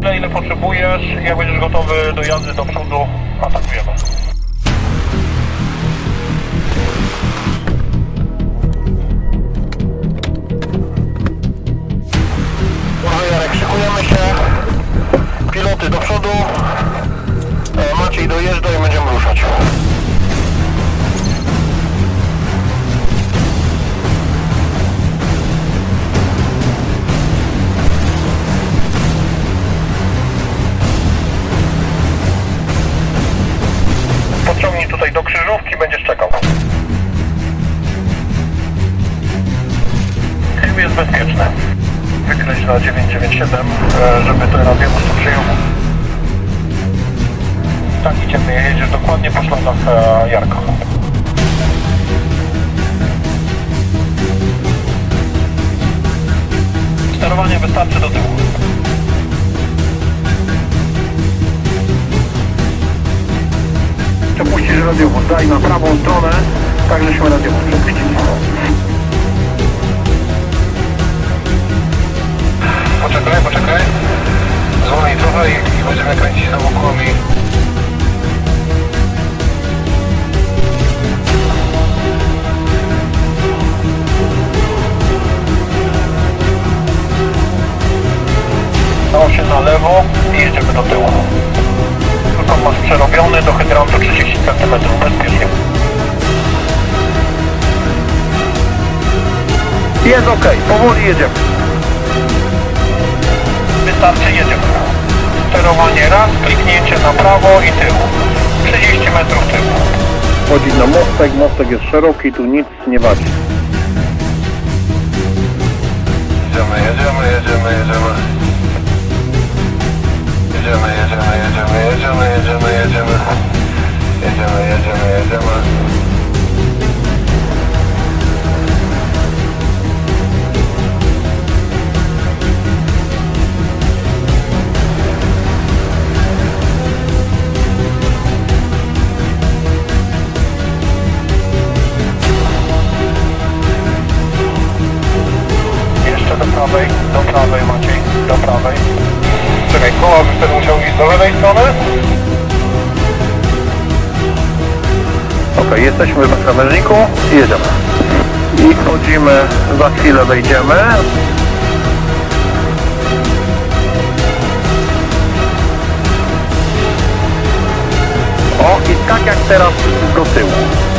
Tyle ile potrzebujesz, jak będziesz gotowy do jazdy do przodu, atakujemy. Jarek, szykujemy się. Piloty do przodu. E, Maciej dojeżdża Do krzyżówki, będziesz czekał. Film jest bezpieczny. Wykreś na 997, e, żeby to radiowóz tu przyjął. Tak, idziemy, jedziesz dokładnie po śladach e, Jarka. Sterowanie wystarczy do tyłu. Przepuścisz radiowóz, daj na prawą stronę, tak żeśmy radiowóz przepuścili. Poczekaj, poczekaj. Zwolnij trochę i, i będziemy kręcić samochodami. Dał przerobiony do hydrantu 30 cm bezpiecznie. Jest ok, powoli jedziemy. Wystarczy jedziemy. Sterowanie raz, kliknięcie na prawo i tył. 30 metrów tyłu. Wchodzić na mostek, mostek jest szeroki, tu nic nie wadzi. Jedziemy, jedziemy, jedziemy, jedziemy. Jedziemy, jedziemy, jedziemy, jedziemy, jedziemy, jedziemy. Jedziemy, jedziemy, jedziemy. Jeszcze do prawej, do prawej Maciej, do prawej. Czekaj, koła byś wtedy musiał iść do lewej strony. Ok, jesteśmy w krawężniku i jedziemy. I wchodzimy, za chwilę wejdziemy. O, i tak jak teraz do tyłu.